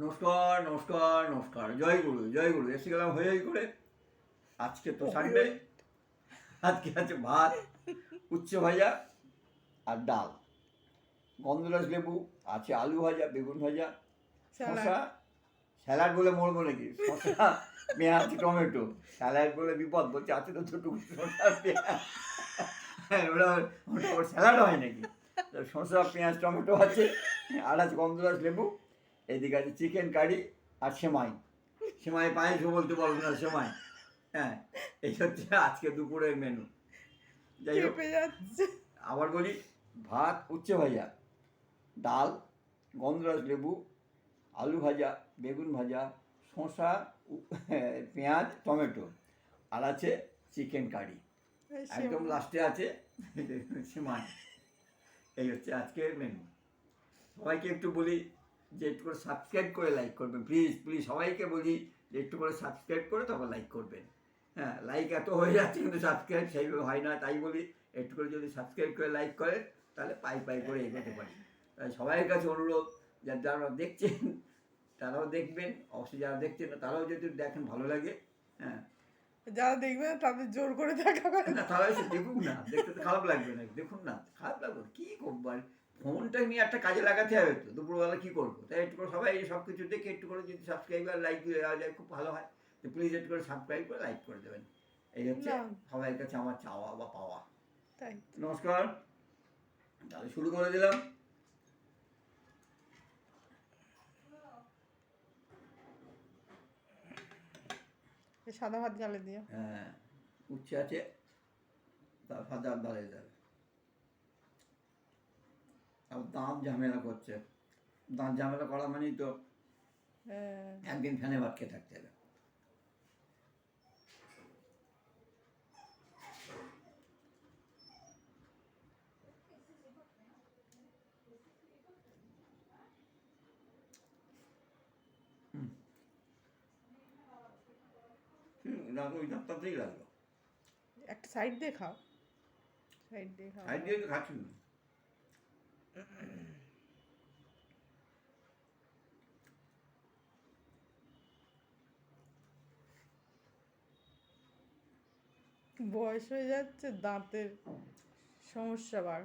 নমস্কার নমস্কার নমস্কার। জয় গুরু জয় গুরু। এসে গেলাম হয়ে করে। আজকে তো সানডে আজকে আছে ভাত উচ্চ ভাজা আর ডাল। গন্ধরাজ লেবু আছে আলু ভাজা বেগুন ভাজা শশা স্যালাড বলে মরবো নাকি শশা পেঁয়াজ টমেটো। স্যালাড বলে বিপদ বলছে আছে তো দুটো শশা পেঁয়াজ। ওরা স্যালাড হয় নাকি? শসা পেঁয়াজ টমেটো আছে আর আছে গন্ধরাজ লেবু। এদিকে আছে চিকেন কারি আর সেমাই। সেমাই পায়েসও বলতে পারব না সেমাই। হ্যাঁ এই হচ্ছে আজকে দুপুরের মেনু যাই হোক আবার বলি ভাত উচ্চে ভাজা ডাল গন্ধরাজ লেবু আলু ভাজা বেগুন ভাজা শসা পেঁয়াজ টমেটো আর আছে চিকেন কারি। একদম লাস্টে আছে সেমাই। এই হচ্ছে আজকের মেনু সবাইকে একটু বলি যে একটু করে সাবস্ক্রাইব করে লাইক করবেন। প্লিজ প্লিজ সবাইকে বলি যে একটু করে সাবস্ক্রাইব করে তারপর লাইক করবেন। হ্যাঁ লাইক এত হয়ে যাচ্ছে কিন্তু সাবস্ক্রাইব সেইভাবে হয় না। তাই বলি একটু করে যদি সাবস্ক্রাইব করে লাইক করেন তাহলে পাই পাই করে এগোতে পারি। তাই সবাইয়ের কাছে অনুরোধ যা- যারা দেখছেন তারাও দেখবেন। অবশ্যই যারা দেখছেন না তারাও যদি দেখেন ভালো লাগে হ্যাঁ। যারা দেখবেন তাদের জোর করে দেখা করে না তারা দেখুন না। দেখতে তো খারাপ লাগবে না। দেখুন না খারাপ লাগবে। কি করব আর? ফোনটা নিয়ে একটা কাজে লাগাতে হবে তো দুপুরবেলা কি করব? তাই একটু করে সবাই সব কিছু দেখে একটু করে যদি সাবস্ক্রাইব আর লাইক দিয়ে দেওয়া যায় খুব ভালো হয়। তো প্লিজ একটু করে সাবস্ক্রাইব করে লাইক করে দেবেন। এই হচ্ছে না। সবাইয়ের কাছে আমার চাওয়া বা পাওয়া। তাই নমস্কার। তাহলে শুরু করে দিলাম। সাদা ভাত গালে দিও। হ্যাঁ উচ্ছে আছে। তার সাদা দেবে আর দাঁত ঝামেলা করছে। দাঁত ঝামেলা করা মানেই তো হ্যাঁ। একদিন ফ্যানে ভাত খেয়ে থাকতে হবে। ওই লাগল। একটা সাইড দিয়ে খাও। সাইড দিয়ে খাও। সাইড দিয়ে তো খাচ্ছি না। বয়স হয়ে যাচ্ছে দাঁতের সমস্যা বার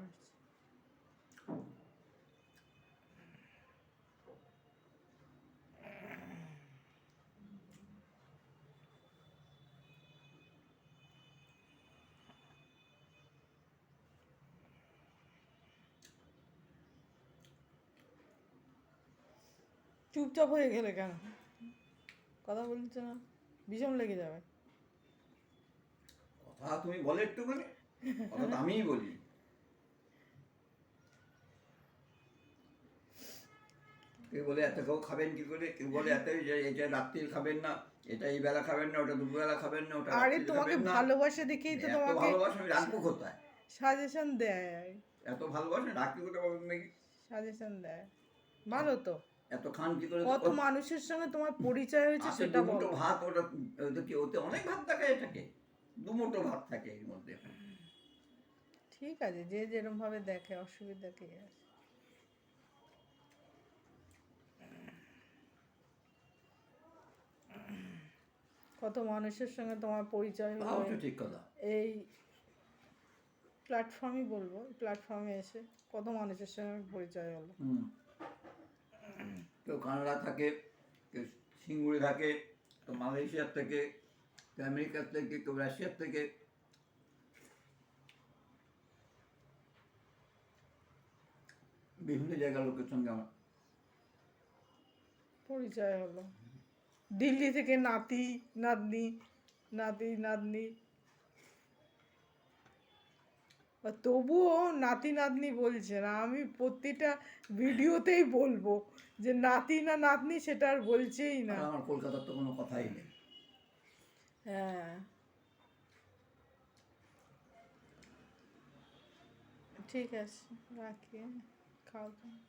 চুপচাপ হয়ে গেলে কেন? কথা বলছে না? ভীষণ লেগে যাবে। কথা তুমি বলে একটুখানি। কথা তো আমিই বলি। কেউ বলে এত কেউ খাবেন কি করে? কেউ বলে এত এটা রাত্রির খাবেন না এটা এই বেলা খাবেন না ওটা দুপুরবেলা খাবেন না ওটা আরে তোমাকে। ভালোবাসে দেখেই তো তোমাকে ভালোবাসা আমি রাখব কোথায়? সাজেশন দেয়। এত ভালোবাসা রাখতে কোথায় বলুন নাকি সাজেশন দেয়। ভালো তো। এত খান কি করে কত মানুষের সঙ্গে তোমার পরিচয় হয়েছে সেটা ভাত ওটা কি ওতে অনেক ভাত থাকে এটাকে। ভাত থাকে এর মধ্যে। ঠিক আছে যে যেরকম ভাবে দেখে অসুবিধা কি আছে কত মানুষের সঙ্গে তোমার পরিচয় ঠিক কথা। এই প্ল্যাটফর্মই বলব প্ল্যাটফর্মে এসে কত মানুষের সঙ্গে পরিচয় হলো? কেউ কানাডা থাকে কেউ সিঙ্গুরে থাকে কেউ মালয়েশিয়ার থেকে কেউ আমেরিকার থেকে কেউ রাশিয়ার থেকে। বিভিন্ন জায়গার লোকের সঙ্গে আমার। পরিচয় হলো। দিল্লি থেকে নাতি, নাতনি নাতি, নাতনি। তবুও নাতি নাতনি বলছে না আমি প্রতিটা ভিডিওতেই বলব যে নাতি না নাতনি সেটা আর বলছেই না। আমার কলকাতার তো কোনো কথাই নেই। হ্যাঁ। ঠিক আছে রাখি। খাওয়া।